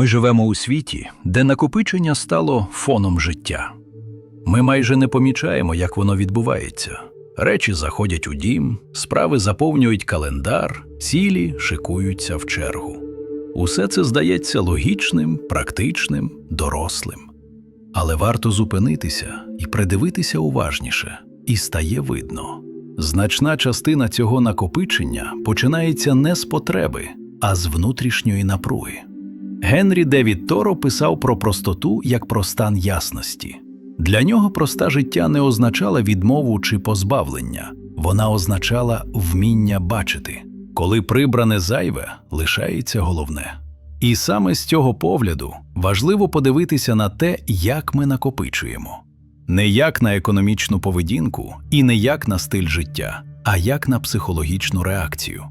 Ми живемо у світі, де накопичення стало фоном життя. Ми майже не помічаємо, як воно відбувається. Речі заходять у дім, справи заповнюють календар, цілі шикуються в чергу. Усе це здається логічним, практичним, дорослим. Але варто зупинитися і придивитися уважніше, і стає видно. Значна частина цього накопичення починається не з потреби, а з внутрішньої напруги. Генрі Девід Торо писав про простоту як про стан ясності. Для нього проста життя не означала відмову чи позбавлення, вона означала вміння бачити, коли прибране зайве лишається головне. І саме з цього погляду важливо подивитися на те, як ми накопичуємо. Не як на економічну поведінку і не як на стиль життя, а як на психологічну реакцію.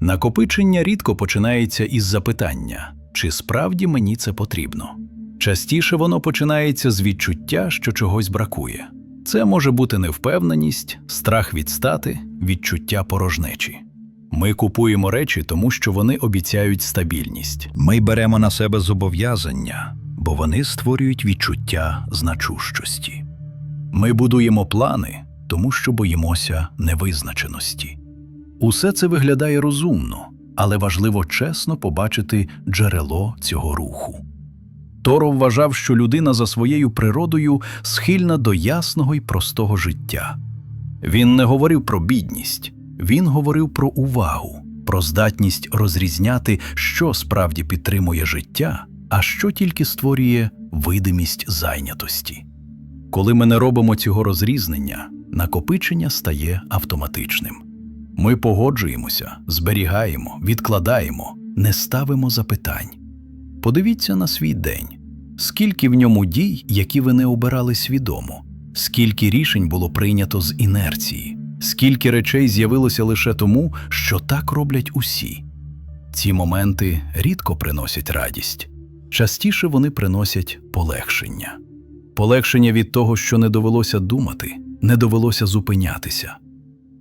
Накопичення рідко починається із запитання, чи справді мені це потрібно. Частіше воно починається з відчуття, що чогось бракує. Це може бути невпевненість, страх відстати, відчуття порожнечі. Ми купуємо речі, тому що вони обіцяють стабільність. Ми беремо на себе зобов'язання, бо вони створюють відчуття значущості. Ми будуємо плани, тому що боїмося невизначеності. Усе це виглядає розумно, але важливо чесно побачити джерело цього руху. Торо вважав, що людина за своєю природою схильна до ясного і простого життя. Він не говорив про бідність, він говорив про увагу, про здатність розрізняти, що справді підтримує життя, а що тільки створює видимість зайнятості. Коли ми не робимо цього розрізнення, накопичення стає автоматичним. Ми погоджуємося, зберігаємо, відкладаємо, не ставимо запитань. Подивіться на свій день. Скільки в ньому дій, які ви не обирали свідомо, скільки рішень було прийнято з інерції, скільки речей з'явилося лише тому, що так роблять усі. Ці моменти рідко приносять радість, частіше вони приносять полегшення. Полегшення від того, що не довелося думати, не довелося зупинятися.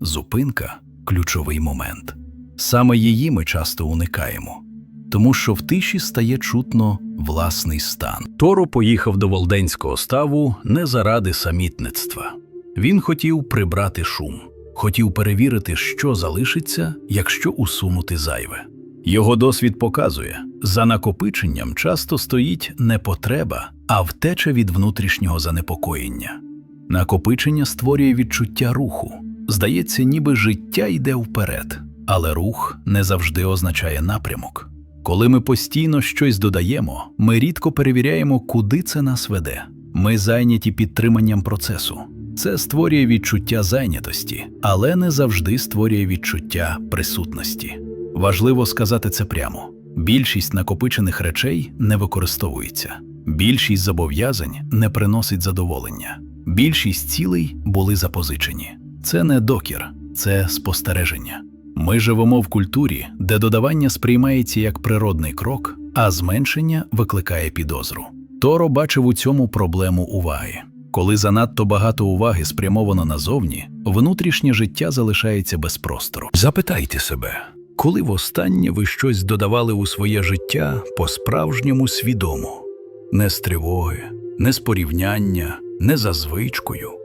Зупинка ключовий момент. Саме її ми часто уникаємо, тому що в тиші стає чутно власний стан. Торо поїхав до Волденського ставу не заради самітництва. Він хотів прибрати шум, хотів перевірити, що залишиться, якщо усунути зайве. Його досвід показує, за накопиченням часто стоїть не потреба, а втеча від внутрішнього занепокоєння. Накопичення створює відчуття руху. Здається, ніби життя йде вперед, але рух не завжди означає напрямок. Коли ми постійно щось додаємо, ми рідко перевіряємо, куди це нас веде. Ми зайняті підтриманням процесу. Це створює відчуття зайнятості, але не завжди створює відчуття присутності. Важливо сказати це прямо: більшість накопичених речей не використовується, більшість зобов'язань не приносить задоволення, більшість цілей були запозичені. Це не докір, це спостереження. Ми живемо в культурі, де додавання сприймається як природний крок, а зменшення викликає підозру. Торо бачив у цьому проблему уваги. Коли занадто багато уваги спрямовано назовні, внутрішнє життя залишається без простору. Запитайте себе, Коли востаннє ви щось додавали у своє життя по-справжньому свідомо, не з тривоги, не з порівняння, не за звичкою,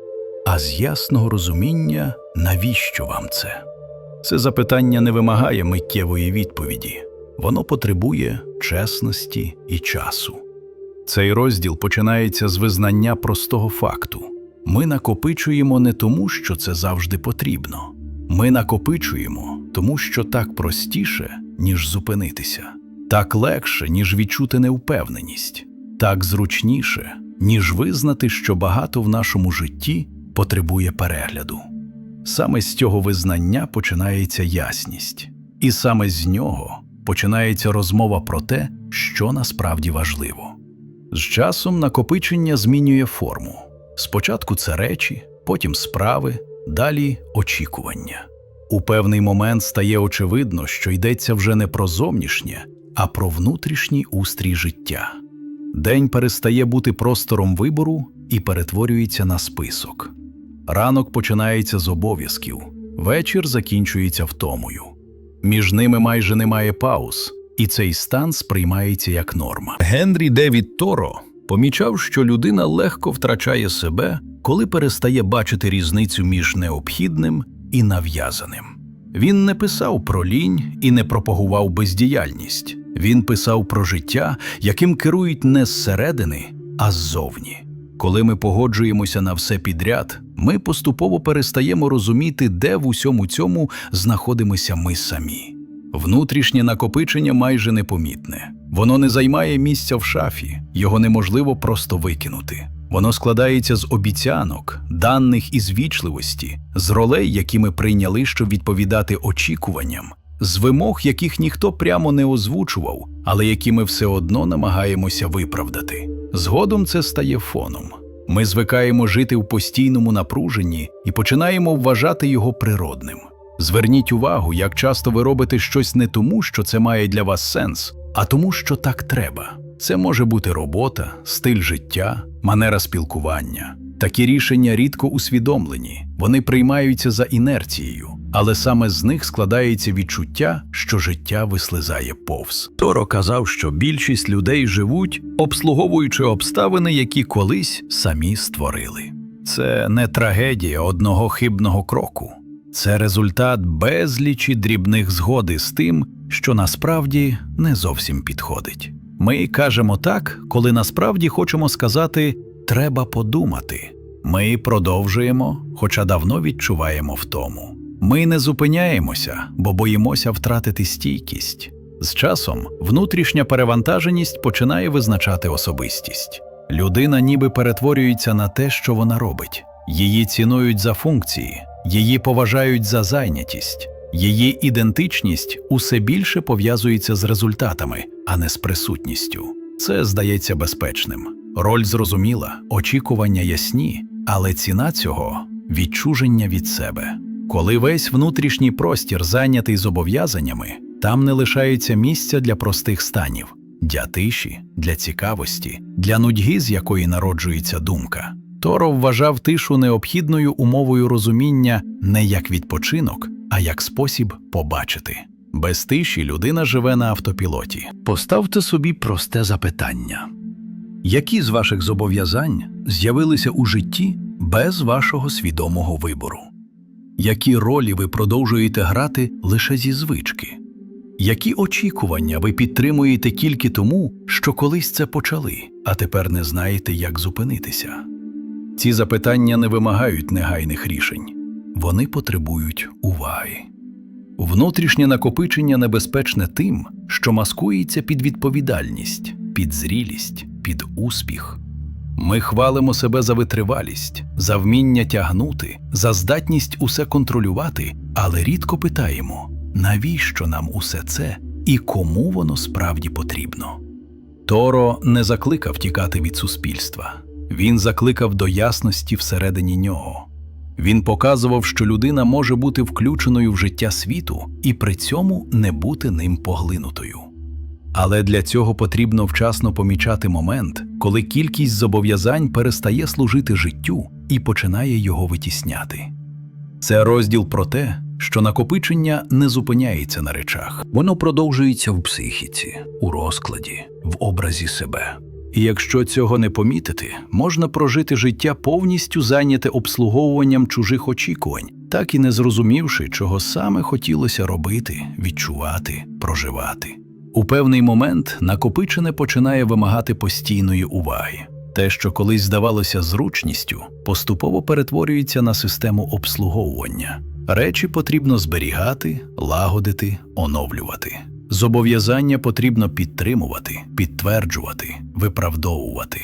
а з ясного розуміння, навіщо вам це? Це запитання не вимагає миттєвої відповіді, воно потребує чесності і часу. Цей розділ починається з визнання простого факту. Ми накопичуємо не тому, що це завжди потрібно. Ми накопичуємо, тому що так простіше, ніж зупинитися, так легше, ніж відчути невпевненість, так зручніше, ніж визнати, що багато в нашому житті потребує перегляду. Саме з цього визнання починається ясність, і саме з нього починається розмова про те, що насправді важливо. З часом накопичення змінює форму. Спочатку це речі, потім справи, далі очікування. У певний момент стає очевидно, що йдеться вже не про зовнішнє, а про внутрішній устрій життя. День перестає бути простором вибору і перетворюється на список. Ранок починається з обов'язків, вечір закінчується втомою. Між ними майже немає пауз, і цей стан сприймається як норма. Генрі Девід Торо помічав, що людина легко втрачає себе, коли перестає бачити різницю між необхідним і нав'язаним. Він не писав про лінь і не пропагував бездіяльність. Він писав про життя, яким керують не зсередини, а ззовні. Коли ми погоджуємося на все підряд, ми поступово перестаємо розуміти, де в усьому цьому знаходимося ми самі. Внутрішнє накопичення майже непомітне. Воно не займає місця в шафі, його неможливо просто викинути. Воно складається з обіцянок, даних із вічливості, з ролей, які ми прийняли, щоб відповідати очікуванням, з вимог, яких ніхто прямо не озвучував, але які ми все одно намагаємося виправдати. Згодом це стає фоном. Ми звикаємо жити в постійному напруженні і починаємо вважати його природним. Зверніть увагу, як часто ви робите щось не тому, що це має для вас сенс, а тому, що так треба. Це може бути робота, стиль життя, манера спілкування. Такі рішення рідко усвідомлені, вони приймаються за інерцією, але саме з них складається відчуття, що життя вислизає повз. Торо казав, що більшість людей живуть, обслуговуючи обставини, які колись самі створили. Це не трагедія одного хибного кроку, це результат безлічі дрібних згоди з тим, що насправді не зовсім підходить. Ми кажемо так, коли насправді хочемо сказати треба подумати. Ми продовжуємо, хоча давно відчуваємо втому. Ми не зупиняємося, бо боїмося втратити стійкість. З часом внутрішня перевантаженість починає визначати особистість. Людина ніби перетворюється на те, що вона робить. Її цінують за функції, її поважають за зайнятість, її ідентичність усе більше пов'язується з результатами, а не з присутністю. Це здається безпечним. Роль зрозуміла, очікування ясні, але ціна цього відчуження від себе. Коли весь внутрішній простір зайнятий зобов'язаннями, там не лишається місця для простих станів, для тиші, для цікавості, для нудьги, з якої народжується думка. Торо вважав тишу необхідною умовою розуміння не як відпочинок, а як спосіб побачити. Без тиші людина живе на автопілоті. Поставте собі просте запитання: які з ваших зобов'язань з'явилися у житті без вашого свідомого вибору? Які ролі ви продовжуєте грати лише зі звички? Які очікування ви підтримуєте тільки тому, що колись це почали, а тепер не знаєте, як зупинитися? Ці запитання не вимагають негайних рішень, вони потребують уваги. Внутрішнє накопичення небезпечне тим, що маскується під відповідальність, під зрілість, під успіх. Ми хвалимо себе за витривалість, за вміння тягнути, за здатність усе контролювати, але рідко питаємо, навіщо нам усе це і кому воно справді потрібно. Торо не закликав тікати від суспільства, він закликав до ясності всередині нього. Він показував, що людина може бути включеною в життя світу і при цьому не бути ним поглинутою. Але для цього потрібно вчасно помічати момент, коли кількість зобов'язань перестає служити життю і починає його витісняти. Це розділ про те, що накопичення не зупиняється на речах, Воно продовжується в психіці, у розкладі, в образі себе. і якщо цього не помітити, можна прожити життя повністю зайняте обслуговуванням чужих очікувань, так і не зрозумівши, чого саме хотілося робити, відчувати, проживати. У певний момент накопичене починає вимагати постійної уваги. Те, що колись здавалося зручністю, поступово перетворюється на систему обслуговування. Речі потрібно зберігати, лагодити, оновлювати. Зобов'язання потрібно підтримувати, підтверджувати, виправдовувати.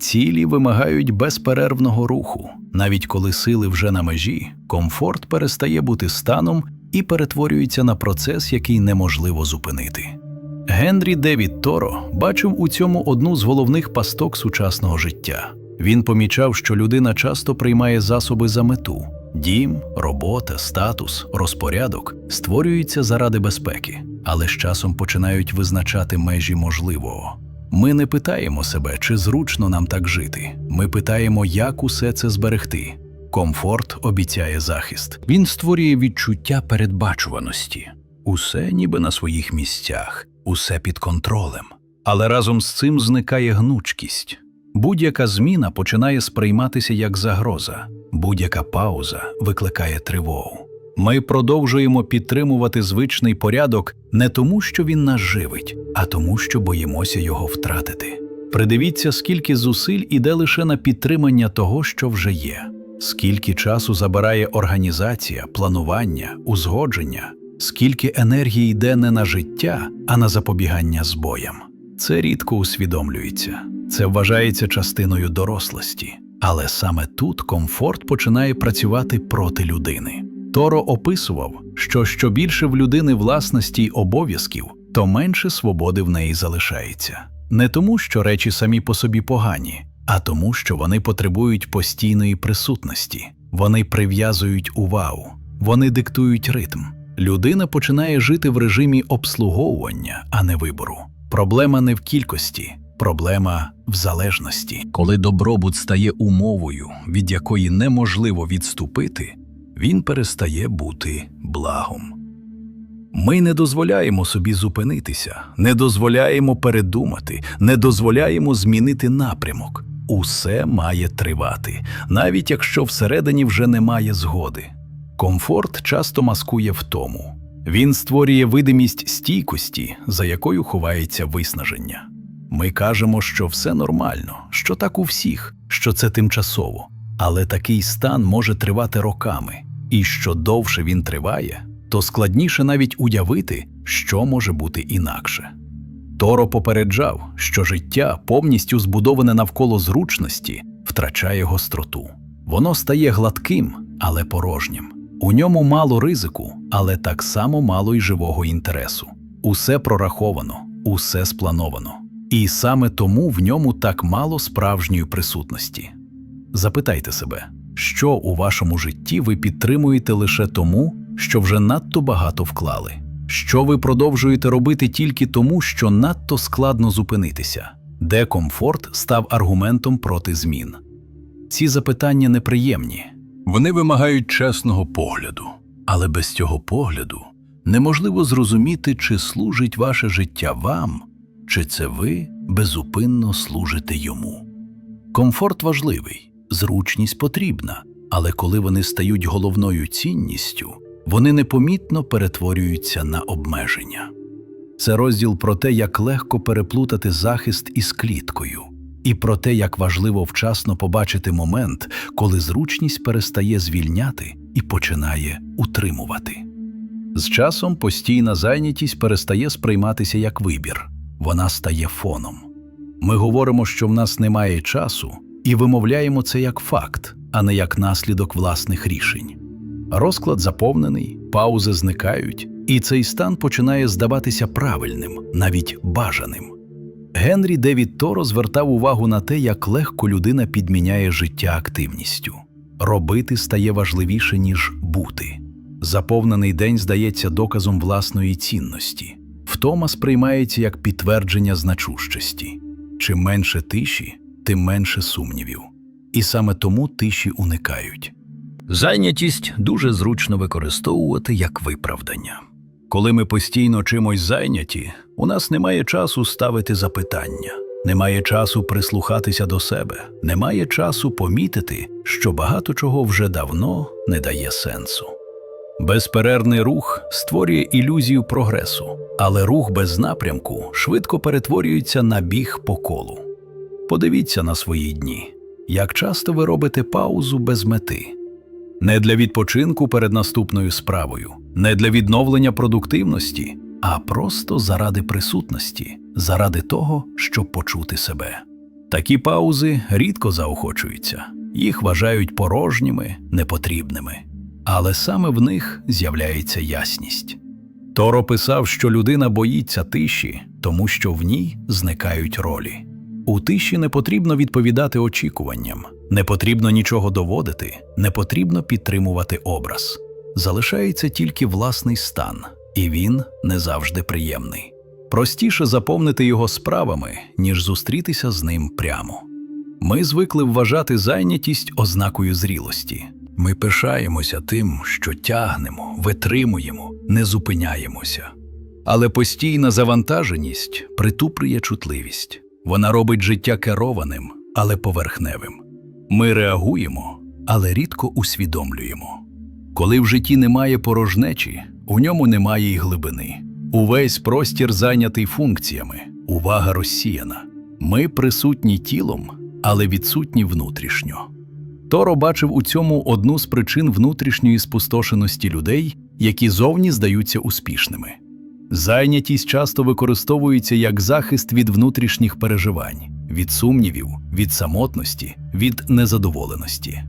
Цілі вимагають безперервного руху. Навіть коли сили вже на межі, комфорт перестає бути станом і перетворюється на процес, який неможливо зупинити. Генрі Девід Торо бачив у цьому одну з головних пасток сучасного життя. Він помічав, що людина часто приймає засоби за мету. Дім, робота, статус, розпорядок створюються заради безпеки, але з часом починають визначати межі можливого. Ми не питаємо себе, чи зручно нам так жити. Ми питаємо, як усе це зберегти. Комфорт обіцяє захист. Він створює відчуття передбачуваності. Усе ніби на своїх місцях. усе під контролем. Але разом з цим зникає гнучкість. Будь-яка зміна починає сприйматися як загроза, будь-яка пауза викликає тривогу. Ми продовжуємо підтримувати звичний порядок не тому, що він нас живить, а тому, що боїмося його втратити. Придивіться, скільки зусиль іде лише на підтримання того, що вже є, скільки часу забирає організація, планування, узгодження, скільки енергії йде не на життя, а на запобігання збоям. Це рідко усвідомлюється, це вважається частиною дорослості, але саме тут комфорт починає працювати проти людини. Торо описував, що що більше в людини власності й обов'язків, то менше свободи в неї залишається. Не тому, що речі самі по собі погані, а тому, що вони потребують постійної присутності, вони прив'язують увагу, вони диктують ритм. Людина починає жити в режимі обслуговування, а не вибору. Проблема не в кількості, проблема в залежності. Коли добробут стає умовою, від якої неможливо відступити, він перестає бути благом. Ми не дозволяємо собі зупинитися, не дозволяємо передумати, не дозволяємо змінити напрямок. Усе має тривати, навіть якщо всередині вже немає згоди. Комфорт часто маскує втому. Він створює видимість стійкості, за якою ховається виснаження. Ми кажемо, що все нормально, що так у всіх, що це тимчасово, але такий стан може тривати роками, і що довше він триває, то складніше навіть уявити, що може бути інакше. Торо попереджав, що життя, повністю збудоване навколо зручності, втрачає гостроту. Воно стає гладким, але порожнім. У ньому мало ризику, але так само мало й живого інтересу. Усе прораховано, усе сплановано. І саме тому в ньому так мало справжньої присутності. Запитайте себе, що у вашому житті ви підтримуєте лише тому, що вже надто багато вклали, що ви продовжуєте робити тільки тому, що надто складно зупинитися, де комфорт став аргументом проти змін. Ці запитання неприємні, вони вимагають чесного погляду, але без цього погляду неможливо зрозуміти, чи служить ваше життя вам, чи це ви безупинно служите йому. Комфорт важливий, зручність потрібна, але коли вони стають головною цінністю, вони непомітно перетворюються на обмеження. Це розділ про те, як легко переплутати захист із кліткою, і про те, як важливо вчасно побачити момент, коли зручність перестає звільняти і починає утримувати. З часом постійна зайнятість перестає сприйматися як вибір, вона стає фоном. Ми говоримо, що в нас немає часу, і вимовляємо це як факт, а не як наслідок власних рішень. Розклад заповнений, паузи зникають, і цей стан починає здаватися правильним, навіть бажаним. Генрі Девід Торо звертав увагу на те, як легко людина підміняє життя активністю. Робити стає важливіше, ніж бути. Заповнений день здається доказом власної цінності. Втома сприймається як підтвердження значущості. Чим менше тиші, тим менше сумнівів. І саме тому тиші уникають. Зайнятість дуже зручно використовувати як виправдання. Коли ми постійно чимось зайняті, у нас немає часу ставити запитання, немає часу прислухатися до себе, немає часу помітити, що багато чого вже давно не дає сенсу. Безперервний рух створює ілюзію прогресу, але рух без напрямку швидко перетворюється на біг по колу. Подивіться на свої дні, як часто ви робите паузу без мети. Не для відпочинку перед наступною справою, не для відновлення продуктивності, а просто заради присутності, заради того, щоб почути себе. Такі паузи рідко заохочуються, їх вважають порожніми, непотрібними, але саме в них з'являється ясність. Торо писав, що людина боїться тиші, тому що в ній зникають ролі. У тиші не потрібно відповідати очікуванням, не потрібно нічого доводити, не потрібно підтримувати образ. Залишається тільки власний стан, і він не завжди приємний. Простіше заповнити його справами, ніж зустрітися з ним прямо. Ми звикли вважати зайнятість ознакою зрілості. Ми пишаємося тим, що тягнемо, витримуємо, не зупиняємося. Але постійна завантаженість притуплює чутливість. Вона робить життя керованим, але поверхневим. Ми реагуємо, але рідко усвідомлюємо. Коли в житті немає порожнечі, у ньому немає й глибини. Увесь простір зайнятий функціями, увага розсіяна. Ми присутні тілом, але відсутні внутрішньо. Торо бачив у цьому одну з причин внутрішньої спустошеності людей, які зовні здаються успішними. Зайнятість часто використовується як захист від внутрішніх переживань, від сумнівів, від самотності, від незадоволеності.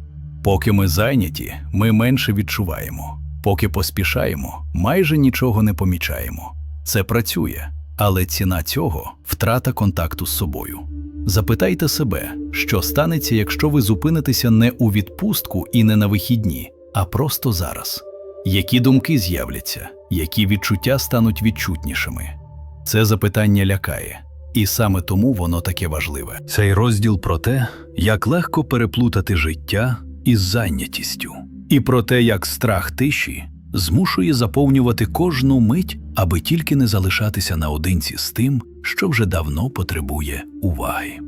Поки ми зайняті, ми менше відчуваємо. Поки поспішаємо, майже нічого не помічаємо. Це працює, але ціна цього втрата контакту з собою. Запитайте себе, що станеться, якщо ви зупинитеся не у відпустку і не на вихідні, а просто зараз. Які думки з'являться, які відчуття стануть відчутнішими? Це запитання лякає, і саме тому воно таке важливе. Цей розділ про те, як легко переплутати життя із зайнятістю, і про те, як страх тиші змушує заповнювати кожну мить, аби тільки не залишатися наодинці з тим, що вже давно потребує уваги.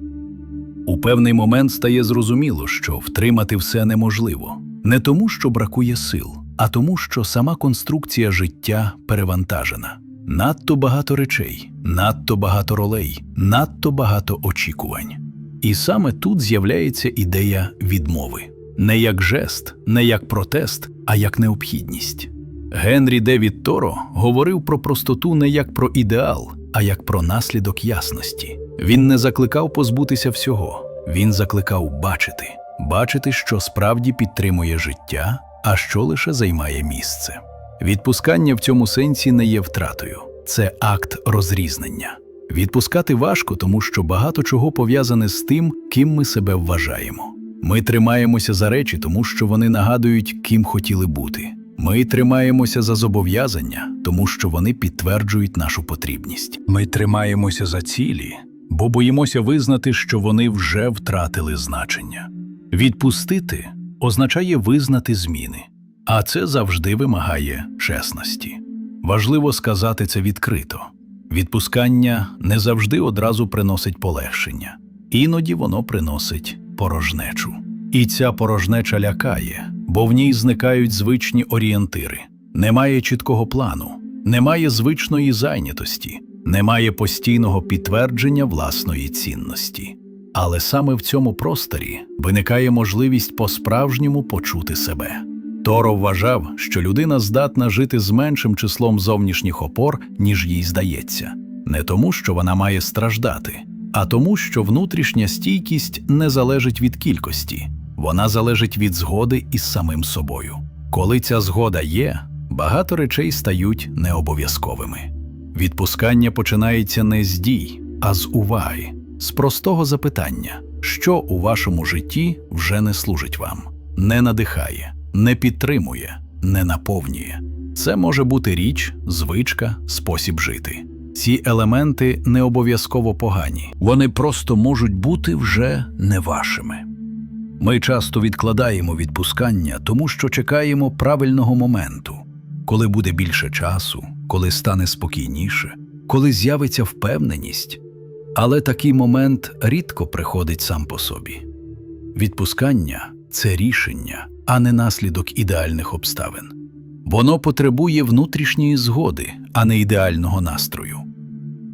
У певний момент стає зрозуміло, що втримати все неможливо, не тому, що бракує сил, а тому, що сама конструкція життя перевантажена. Надто багато речей, надто багато ролей, надто багато очікувань. І саме тут з'являється ідея відмови не як жест, не як протест, а як необхідність. Генрі Девід Торо говорив про простоту не як про ідеал, а як про наслідок ясності. Він не закликав позбутися всього, він закликав бачити, бачити, що справді підтримує життя, а що лише займає місце. Відпускання в цьому сенсі не є втратою, це акт розрізнення. Відпускати важко, тому що багато чого пов'язане з тим, ким ми себе вважаємо. Ми тримаємося за речі, тому що вони нагадують, ким хотіли бути. Ми тримаємося за зобов'язання, тому що вони підтверджують нашу потрібність. Ми тримаємося за цілі, бо боїмося визнати, що вони вже втратили значення. Відпустити означає визнати зміни, а це завжди вимагає чесності. Важливо сказати це відкрито. Відпускання не завжди одразу приносить полегшення, іноді воно приносить порожнечу. І ця порожнеча лякає, бо в ній зникають звичні орієнтири. Немає чіткого плану, немає звичної зайнятості, немає постійного підтвердження власної цінності. Але саме в цьому просторі виникає можливість по-справжньому почути себе. Торо вважав, що людина здатна жити з меншим числом зовнішніх опор, ніж їй здається, не тому, що вона має страждати, а тому, що внутрішня стійкість не залежить від кількості, вона залежить від згоди із самим собою. Коли ця згода є, багато речей стають необов'язковими. Відпускання починається не з дій, а з уваги, з простого запитання, що у вашому житті вже не служить вам, не надихає, не підтримує, не наповнює. Це може бути річ, звичка, спосіб жити. Ці елементи не обов'язково погані, вони просто можуть бути вже не вашими. Ми часто відкладаємо відпускання, тому що чекаємо правильного моменту, коли буде більше часу, коли стане спокійніше, коли з'явиться впевненість. Але такий момент рідко приходить сам по собі. Відпускання це рішення, а не наслідок ідеальних обставин. Воно потребує внутрішньої згоди, а не ідеального настрою.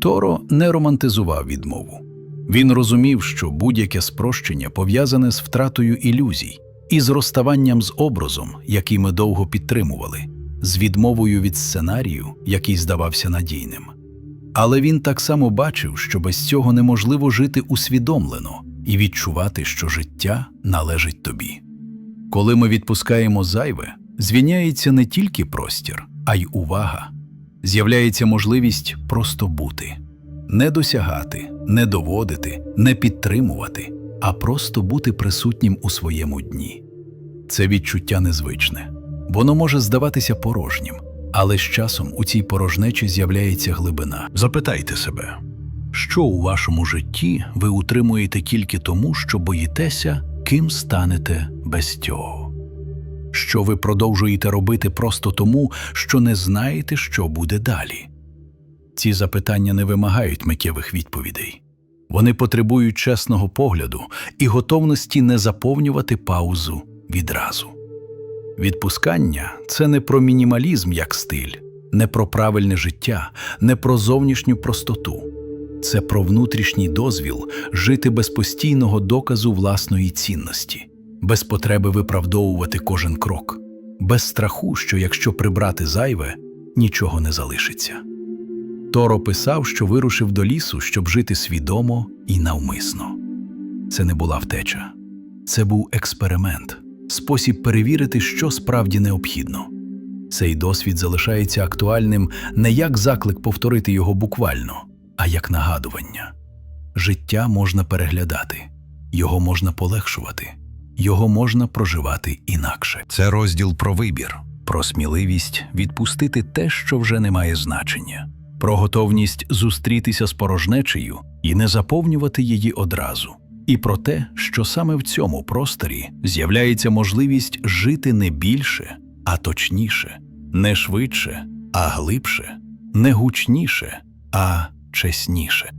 Торо не романтизував відмову. Він розумів, що будь-яке спрощення пов'язане з втратою ілюзій і з розставанням з образом, який ми довго підтримували, з відмовою від сценарію, який здавався надійним. Але він так само бачив, що без цього неможливо жити усвідомлено і відчувати, що життя належить тобі. Коли ми відпускаємо зайве, звільняється не тільки простір, а й увага. З'являється можливість просто бути, не досягати, не доводити, не підтримувати, а просто бути присутнім у своєму дні. Це відчуття незвичне. Воно може здаватися порожнім, але з часом у цій порожнечі з'являється глибина. Запитайте себе, що у вашому житті ви утримуєте тільки тому, що боїтеся, ким станете без цього? Що ви продовжуєте робити просто тому, що не знаєте, що буде далі? Ці запитання не вимагають миттєвих відповідей. Вони потребують чесного погляду і готовності не заповнювати паузу відразу. Відпускання це не про мінімалізм як стиль, не про правильне життя, не про зовнішню простоту. Це про внутрішній дозвіл жити без постійного доказу власної цінності, без потреби виправдовувати кожен крок, без страху, що якщо прибрати зайве, нічого не залишиться. Торо писав, що вирушив до лісу, щоб жити свідомо і навмисно. Це не була втеча, це був експеримент, спосіб перевірити, що справді необхідно. Цей досвід залишається актуальним не як заклик повторити його буквально, а як нагадування. Життя можна переглядати, його можна полегшувати, його можна проживати інакше. Це розділ про вибір. Про сміливість відпустити те, що вже не має значення, про готовність зустрітися з порожнечею і не заповнювати її одразу, і про те, що саме в цьому просторі з'являється можливість жити не більше, а точніше, не швидше, а глибше, не гучніше, а чесніше.